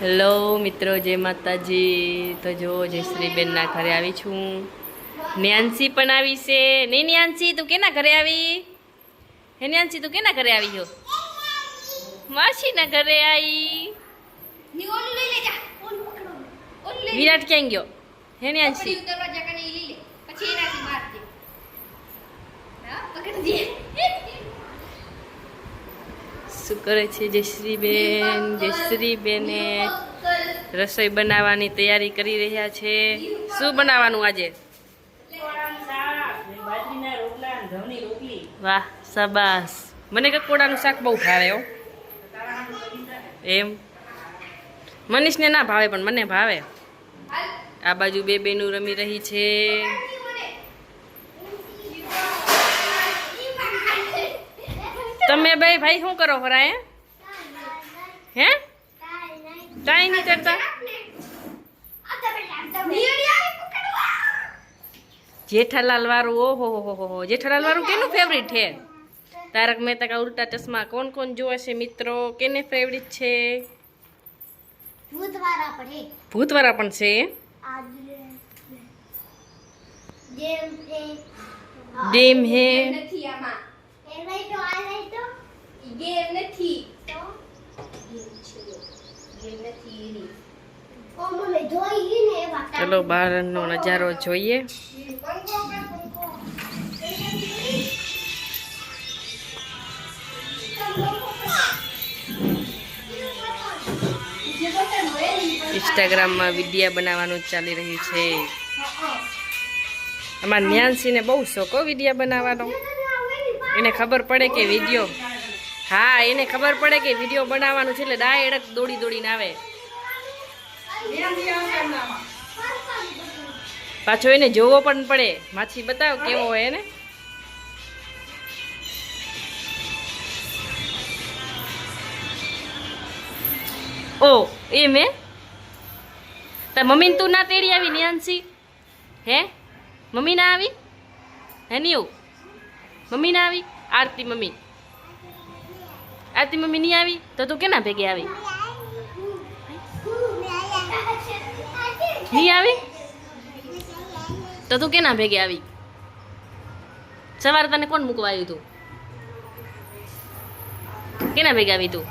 Hello મિત્રો જય માતાજી. તો જો જયશ્રીબેનના ઘરે આવી છું. ન્યાન્સી પણ આવી છે. નહીં ન્યાન્સી તું કેના ઘરે આવી? હે ન્યાન્સી તું કેના ઘરે આવી છો માસીના ઘરે આવી. વિરાટ ક્યાં ગયો? હે ન્યાન્સી? પછી એનાથી માર દે હા પકડી દે શું કરે છે? જયશ્રીબેન, જયશ્રીબેને રસોઈ બનાવવાની તૈયારી કરી રહ્યા છે. શું બનાવવાનું આજે? વાહ સબાસ મને કકોડાનું શાક બહુ ભાવે એમ? મનીષને ના ભાવે, પણ મને ભાવે. આ બાજુ બે બેનું રમી રહી છે. તમે બે ભાઈ શું કરો ખરા હે? હે? કાંઈ નહીં કરતા. જેઠાલાલ વાળું ઓહો હો હો હો જેઠાલાલ વાળું કેનું ફેવરિટ છે? તારક મહેતા કા ઉલ્ટા ચશ્મા કોણ કોણ જોવે છે મિત્રો? કેને ફેવરિટ છે? ભૂતવાળા પડે ભૂતવાળા પણ છે? જેમ કે ડેમ હે. નથી આમાં. એ લઈ તો આ બહારનો નજારો જોઈએ. ઇન્સ્ટાગ્રામમાં વિડીયા બનાવવાનું ચાલી રહ્યું છે. અમારા ન્યાનસીને બહુ શોખ વિડીયા બનાવવાનો. એને ખબર પડે કે વીડિયો હા, એને ખબર પડે કે વીડિયો બનાવવાનું છે એટલે ડાયરેક્ટ દોડી દોડીને આવે. પાછો એને જોવો પણ પડે. માછી બતાવો કેવો હોય એને. ઓ એ મેં તાર મમ્મીને તું ના તેડી આવી, ન્યાન્સી? હે? મમ્મી ના આવી? હે નીવ મમ્મી ના આવી? આરતી મમ્મી. આરતી મમ્મી નહીં આવી? તો તું કેના ભેગી આવી? નહીં આવી? તો તું કેના ભેગે આવી? સવારે તને કોણ મૂકવા આવ્યું તું? કેના ભેગે આવી તું?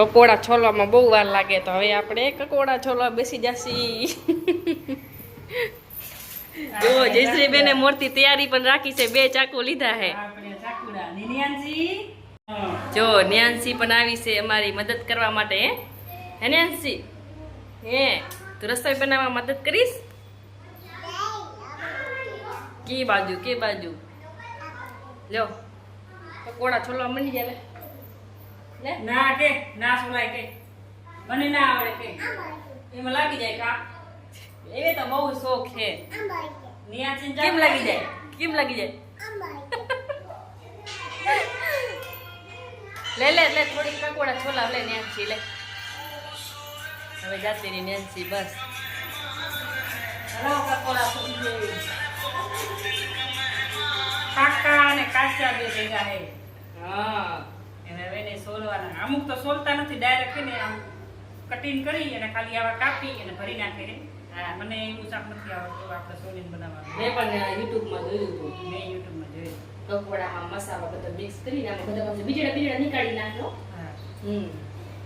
કકોડા છોલવામાં બહુ વાર લાગે તો હવે આપણે કકોડા છોલવા બેસી જશી. જો જયશ્રીબેને મોરતી તૈયારી પણ રાખી છે બે ચાકુ લીધા હે જો ન્યાન્સી પણ આવી છે અમારી મદદ કરવા માટે હે? ન્યાન્સી હે તું રસોઈ બનાવવા મદદ કરીશ? કે બાજુ કે બાજુ? લ્યો પકોડા છોલવા મળી જાય. લે ના કે ના સુલાય કે. મને ના આવડે કે. એમાં લાગી જાય કા? એ તો બહુ શોખ છે. નિયાચીન કેમ લાગી જાય? કેમ લાગી જાય? લે લે લે થોડીક કકોડા છોલા લે નેન્સી લે. હવે જાતી ની નેન્સી બસ. હલો કકોડા ગઈ કાકા અને કાચા બે ભેગા હે. હા. એને હવે એને સોલવાના. અમુક તો સોલતા નથી ડાયરેક્ટ એને આમ કટિંગ કરી અને ખાલી આવા કાપી અને ભરી નાખે હા મને એવું શાક નથી આવડતું આપણે સોલીને બનાવવાનું. મેં પણ યુટ્યુબમાં જોયું હતું. મેં યુટ્યુબમાં જોયું. પકોડામાં મસાલો બધો મિક્સ કરીને આમાં બધા પછી બીજડા બીજડા નીકાળી નાખો. હમ.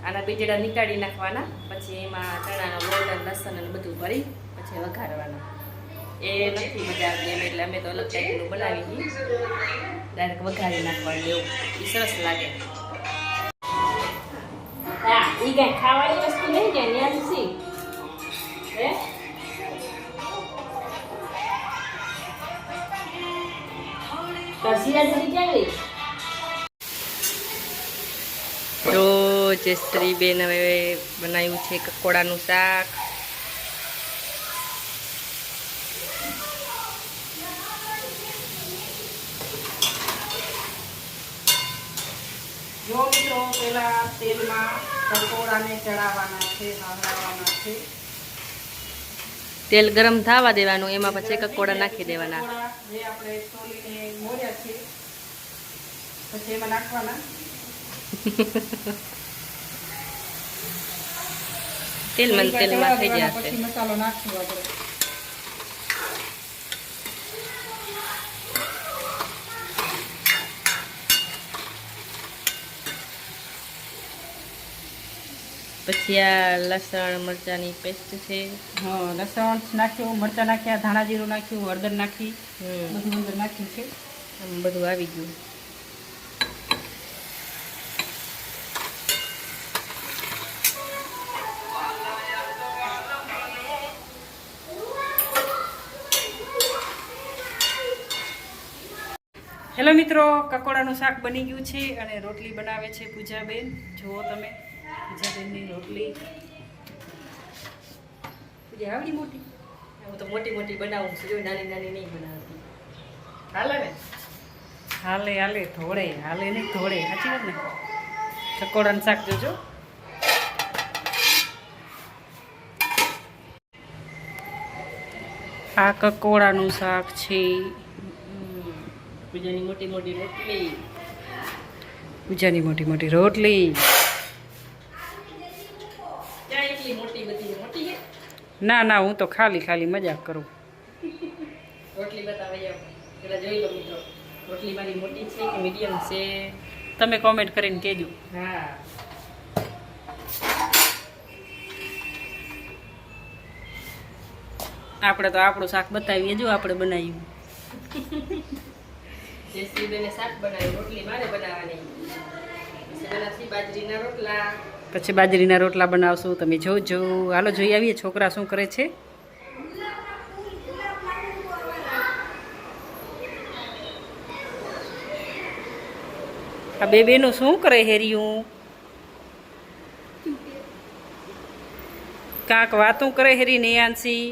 આના બીજડા નીકાળી નાખવાના પછી એમાં ચણાનો લોટ અને લસણ અને બધું ભરી પછી વઘારવાના. એ નથી મજા આવતી એટલે અમે તો અલગ ટાઈપનું બનાવી ડાયરેક્ટ વઘારી નાખવાનું એવું. એ સરસ લાગે. હા એ કઈ ખાવાની વસ્તુ નહીં ગઈ? હવે બનાવ્યું છે કકોડાનું શાક જો પેલા તેલમાં પકોડાને ચડાવવાના છે હળવાના છે. તેલ ગરમ થવા દેવાનું એમાં પછી કકોડા નાખી દેવાના. જે આપણે સોલીને મોર્યા છે પછી એમાં નાખવાના. તેલમાં તેલમાં થઈ જશે પછી મસાલો નાખશું આપણે. પછી આ લસણ મરચાંની પેસ્ટ છે. હા લસણ નાખ્યું મરચાં નાખ્યા ધાણા જીરું નાખ્યું હળદર નાખી બધું અંદર નાખ્યું છે. બધું આવી ગયું. હેલો મિત્રો કકોડાનું શાક બની ગયું છે અને રોટલી બનાવે છે પૂજાબેન. જુઓ તમે. પૂજાબેનની રોટલી. પૂજા આવડી મોટી. હું તો મોટી મોટી બનાવું છું. જો નાની નાની નહીં બનાવતી. હાલે ને? હાલે હાલે ધોળે હાલે નહીં ધોળે. સાચી વાત ને? કકોડાનું શાક જોજો. આ કકોડાનું શાક છે. પૂજાની મોટી મોટી રોટલી. પૂજાની મોટી મોટી રોટલી ક્યાં એટલી મોટી બધી મોટી છે ના ના હું તો ખાલી ખાલી મજાક કરું. રોટલી બતાવે પેલા જોઈ લો મિત્રો. રોટલી મારી મોટી છે કે મીડિયમ છે? તમે કોમેન્ટ કરીને કહેજો. હા. આપણે તો આપણું શાક બતાવીએ જો આપણે બનાવ્યું. જયશ્રીબેને શાક બનાવ્યું. રોટલી મારે બનાવવાની. બાજરીના રોટલા. પછી બાજરીના રોટલા બનાવશું, તમે જોજો. હાલો, જોઈ આવીએ છોકરા શું કરે છે. આ બે બેનું શું કરે હેરિયું કાંક વાતું કરે હેરી નેયાંસી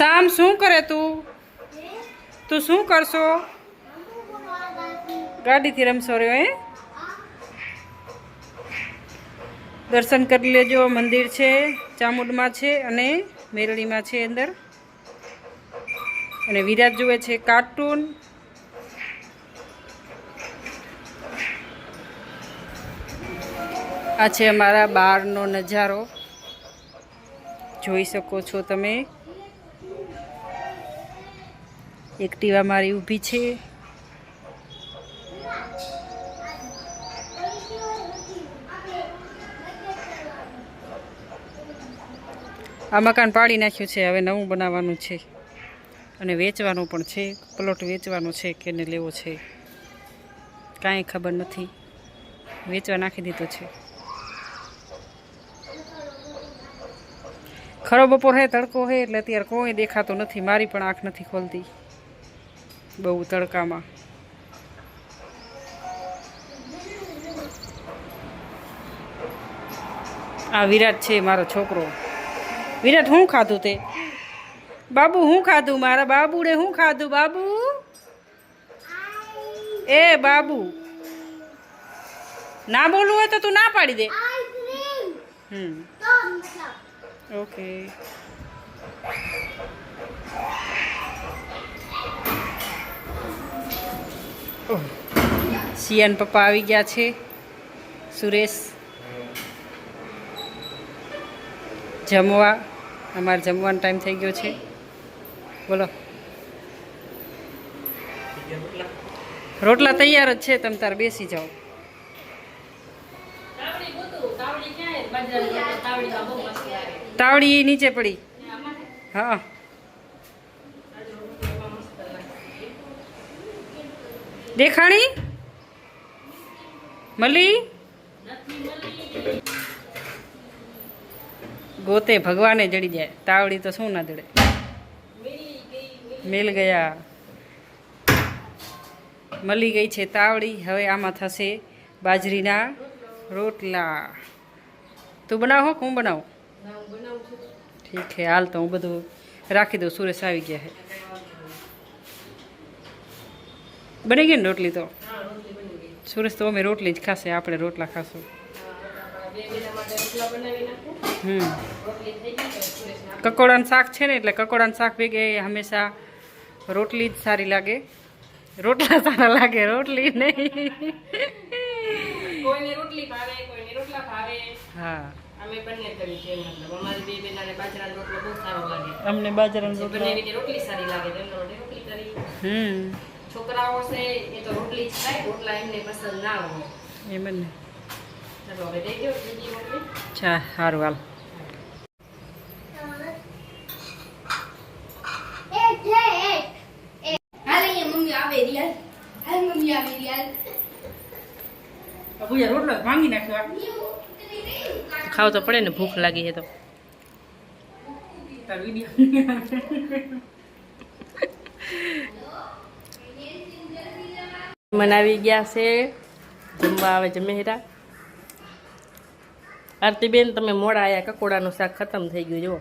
શામ શું કરે તું? તું શું કરશો? ગાડીથી રમશો રહ્યો એ દર્શન કરી લેજો, મંદિર છે, ચામુંડમાં છે અને મેરળીમાં છે અંદર. અને વિરાટ જુએ છે કાર્ટૂન. આ છે અમારા બહારનો નજારો. જોઈ શકો છો તમે. એક્ટિવા મારી ઊભી છે. આ મકાન પાડી નાખ્યું છે, હવે નવું બનાવવાનું છે. અને વેચવાનું પણ છે, પ્લોટ વેચવાનો છે કે લેવો છે. કાંઈ ખબર નથી. વેચવા નાખી દીધો છે. ખરો બપોર હે, તડકો હે, એટલે અત્યારે કોઈ દેખાતો નથી. મારી પણ આંખ નથી ખોલતી. બહુ તડકામાં. આ વિરાટ છે મારો છોકરો. વિરાટ શું ખાધું તે? બાબુ, હું ખાધું? મારા બાબુડે શું ખાધું, બાબુ? એ, બાબુ. ના બોલવું હોય તો તું ના પાડી દે. હમ. ઓકે. સિયાન પપ્પા આવી ગયા છે. સુરેશ. જમવા. અમારે જમવાનો ટાઈમ થઈ ગયો છે. બોલો. રોટલા તૈયાર જ છે. તમે તાર બેસી જાઓ. તાવડી નીચે પડી. હા. દેખાણી? મળી ગોતે ભગવાને જડી જાય. તાવડી તો શું ના જડે? મિલ ગયા. મળી ગઈ છે તાવડી. હવે આમાં થશે બાજરીના રોટલા. તું બનાવો કે હું બનાવું? ઠીક છે હાલ તો હું બધું રાખી દઉં. સુરેશ આવી ગયા છે. બની ગઈ ને રોટલી તો? રોટલી સુરેશ તો અમે રોટલી જ ખાશે આપણે રોટલા ખાશું. રોટલા હમ. રોટલી કકોડાનું શાક છે ને એટલે કકોડાનું શાક ભેગે હંમેશા રોટલી જ સારી લાગે. રોટલા સારા લાગે રોટલી નહીં. કોઈને રોટલી ભાવે કોઈને રોટલા ભાવે. હા. અમે બંને કરી છે મતલબ અમારી બે બેનાને બાજરાનો રોટલો બહુ સારો લાગે. અમને બાજરાનો બંને રોટલી સારી લાગે રોટલી કરી. હમ. છોકરાઓ છે એ તો રોટલી જ ખાય રોટલા એમને પસંદ ના હોય. એમ ને ચાલો હવે દઈ દો બીજી રોટલી. ચા સારું હાલ. એક છે એક હાલ અહીંયા મમ્મી આવે રિયાલ હાલ મમ્મી આવે રિયાલ રોટલો ભાંગી નાખ્યો ખાવ તો પડે ને ભૂખ લાગી છે તો. મનાવી ગયા છે. જમવા આવે જમેરા આરતીબેન તમે મોડા આયા કકોડાનું શાક ખતમ થઈ ગયું જુઓ.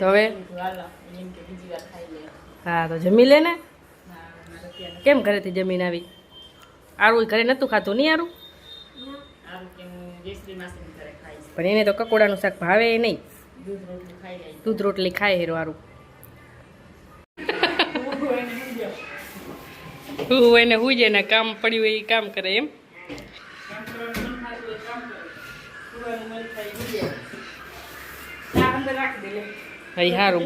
હવે? હા તો જમી લે ને. કેમ ઘરેથી જમીન આવી? આરું ઘરે નતું ખાતું નહીં આરું? પણ એને તો કકોડાનું શાક ભાવે નહીં. દૂધ રોટલી ખાય હેરો વારું હું એને હું જ એને કામ પડ્યું એ કામ કરે એમ. કામ કરવાનું મન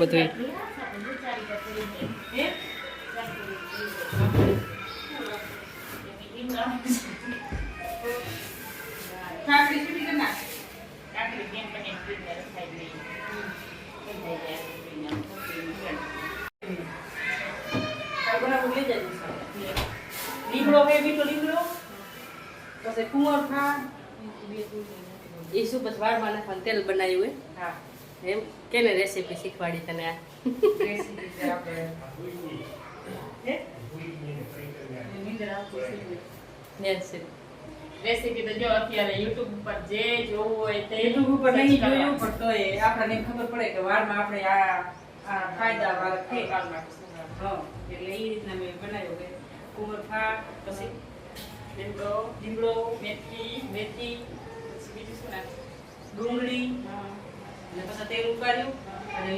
થતું હે મીઠો લીમડો પછી કુંવર ખા એ શું પછી વાળમાં નાખવાનું તેલ બનાવ્યું હા એમ કેને રેસીપી શીખવાડી તને આ રેસીપી આપણે હે તો જો અત્યારે યુટ્યુબ ઉપર જે જોવું હોય તે યુટ્યુબ ઉપર નહીં જોયું પણ તોય આપણને ખબર પડે કે વાળમાં આપણે આ આ ફાયદા વાળા છે વાળમાં હા એટલે એ રીતના મેં બનાવ્યું કે પછી લીમડો લીમડો મેથી મેથી પછી બીજું શું નાખ્યું ડુંગળી અને પછી તેલ ઉકાળ્યું. અને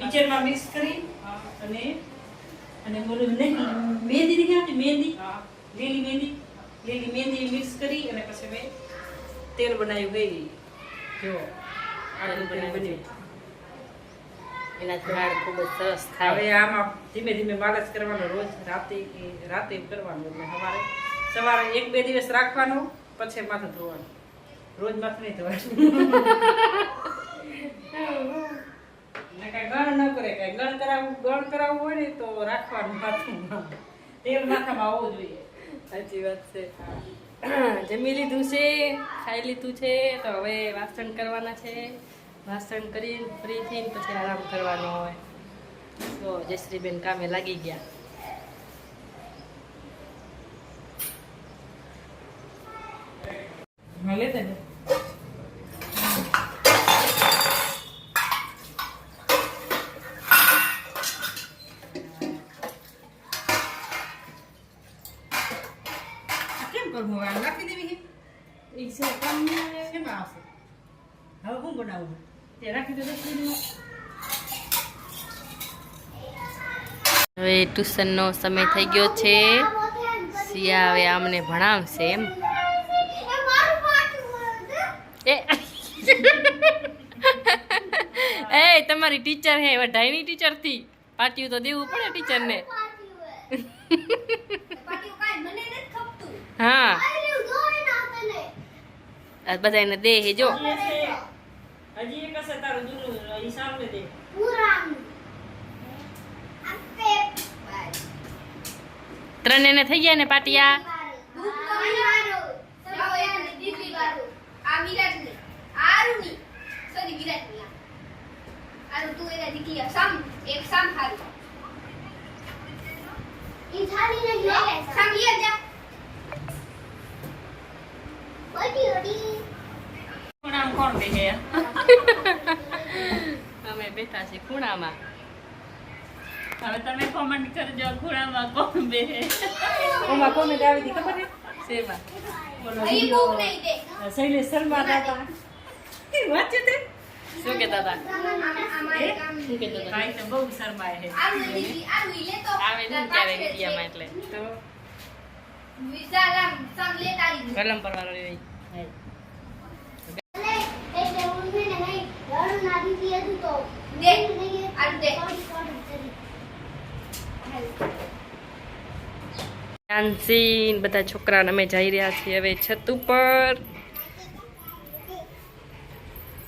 મિક્સરમાં મિક્સ કરી અને અને બોલું નહીં મહેંદી દીધી હતી મહેંદી લીલી મહેંદી લીલી મહેંદી મિક્સ કરી અને પછી મેં તેલ બનાવ્યું ગઈ. જો તેલ બન્યું. એનાથી વાળ ખૂબ જ સરસ હવે આમાં ધીમે ધીમે માલિશ કરવાનો રોજ રાતે રાતે કરવાનું એટલે સવારે સવારે એક બે દિવસ રાખવાનું પછી માથું ધોવાનું. રોજ માથું નહીં ધોવાનું. ને કાંઈ ગણ ન કરે કાંઈ ગણ કરાવવું ગણ કરાવવું હોય ને તો રાખવાનું માથું તેલ માથામાં આવવું જોઈએ. સાચી વાત છે. જમી લીધું છે ખાઈ લીધું છે તો હવે વાસણ કરવાના છે. વાસણ કરીને ફ્રી થઈને પછી આરામ કરવાનો હોય. તો જયશ્રીબેન કામે લાગી ગયા. લે તને કેમ કરવું હવે? આમ રાખી દેવી છે? ઈ છે કામ નહીં આવે. શેમાં આવશે? હવે શું બનાવવું તે રાખી દે દસ મિનિટમાં. હવે ટ્યુશનનો સમય થઈ ગયો છે. સિયા હવે અમને ભણાવશે એમ. એ. તમારી ટીચર હે વઢાઈની ટીચરથી. પાટિયું તો દેવું પડે નથી ખપતું હા. બધા ના બધાને દે જો. હજી એક હશે તારું જૂનું એ સામે દે ત્રણ એને થઈ ગયા ને પાટિયા ઓટી ઓટી જા કોણ બેહે અમે બેઠા છીએ ખૂણામાં. હવે તમે કોમેન્ટ કરજો ખૂણામાં કોણ બેહે ઓમાં કોમેન્ટ આવી હતી ખબર દે. શૈલેષ શર્મા હતા વાંચ્યું તે શું કે હતા? શું કહેતા હતા? તો બહુ શર્મા છે. આવું લે તો આવે ને ત્યારે ઇન્ડિયામાં એટલે. તો? કલમ પરવાનો ને બધા છોકરાને અમે જઈ રહ્યા છીએ હવે છત ઉપર.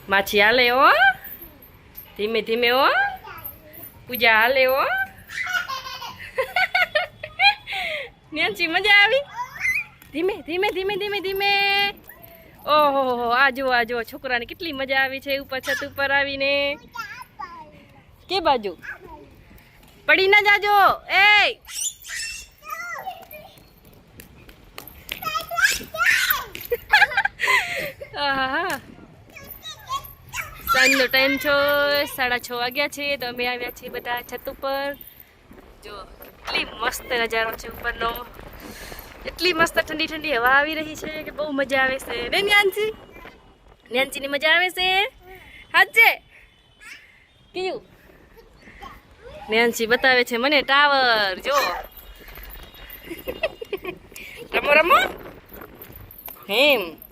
માછી હાલે હો. ધીમે ધીમે હો. પૂજા હાલે હો. નેન્સી મજા આવી? ધીમે ધીમે ધીમે ધીમે ધીમે. ઓહો, આ જુઓ આ જુઓ, છોકરાને કેટલી મજા આવી છે, ઉપર છત ઉપર આવીને. કે બાજુ? પડી ના જાજો. એ. સાંજનો ટાઈમ છો, સાડા છ વાગ્યા છે, તો અમે આવ્યા છીએ બધા છત ઉપર. જો, કેટલી મસ્ત નજારો છે ઉપરનો. એટલી મસ્ત ઠંડી ઠંડી હવા આવી રહી છે કે બહુ મજા આવે છે. ને ન્યાન્સી? ન્યાન્સીની મજા આવે છે? હાજે કયું? ન્યાન્સી બતાવે છે મને ટાવર, જો. રમો રમો. હેમ.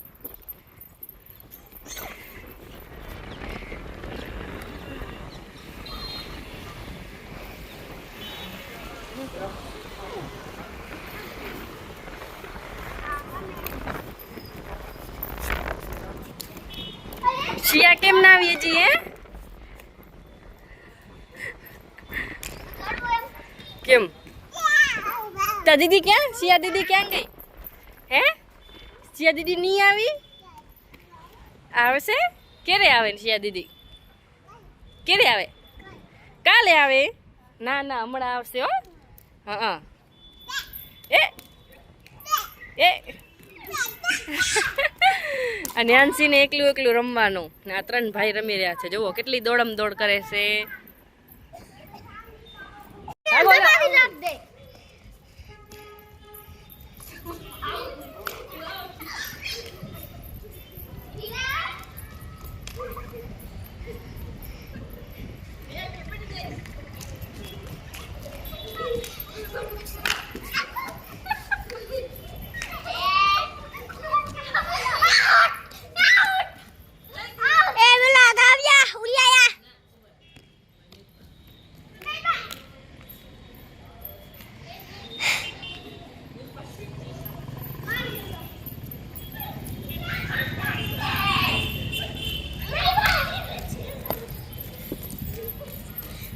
હજી હે કેમ? તા દીદી ક્યાં? સિયા દીદી ક્યાં ગઈ? હે? સિયા દીદી નહીં આવી? આવશે? ક્યારે આવે શિયા દીદી? ક્યારે આવે? કાલે આવે? ના ના, હમણાં આવશે હા હા. એ એ. અને હાંસીને એકલું એકલું રમવાનું. ને આ ત્રણ ભાઈ રમી રહ્યા છે. જુઓ, કેટલી દોડમ દોડ કરે છે હા, બોલો. નાખ દે એ પેલા ગાવ્યા ઉલિયાયા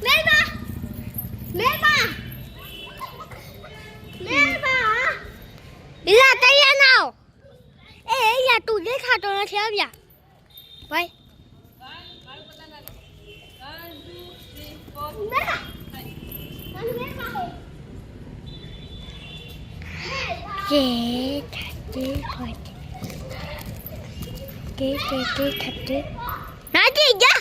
મેરબા મેરબા મેરબા ઇલા તૈયાર ના આવો એ યા તું દેખાતો નથી આવ્યા ભાઈ મેરબા કે થતી ખોટી કે કે કે થતી નાજી જા